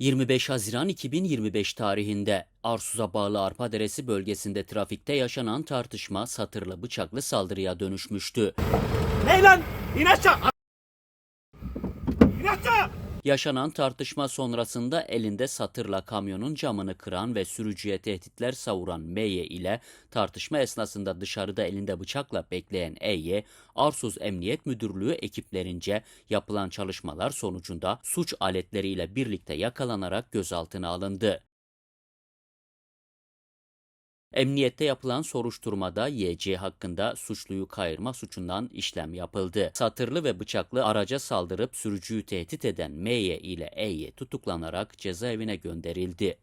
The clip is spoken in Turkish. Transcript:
25 Haziran 2025 tarihinde Arsuz'a bağlı Arpaderesi bölgesinde trafikte yaşanan tartışma satırlı bıçaklı saldırıya dönüşmüştü. Ne lan? İn aşağı! İn aşağı! Yaşanan tartışma sonrasında elinde satırla kamyonun camını kıran ve sürücüye tehditler savuran M'ye ile tartışma esnasında dışarıda elinde bıçakla bekleyen E'ye Arsuz Emniyet Müdürlüğü ekiplerince yapılan çalışmalar sonucunda suç aletleriyle birlikte yakalanarak gözaltına alındı. Emniyette yapılan soruşturmada YC hakkında suçluyu kayırma suçundan işlem yapıldı. Satırlı ve bıçaklı araca saldırıp sürücüyü tehdit eden MY ile E'ye tutuklanarak cezaevine gönderildi.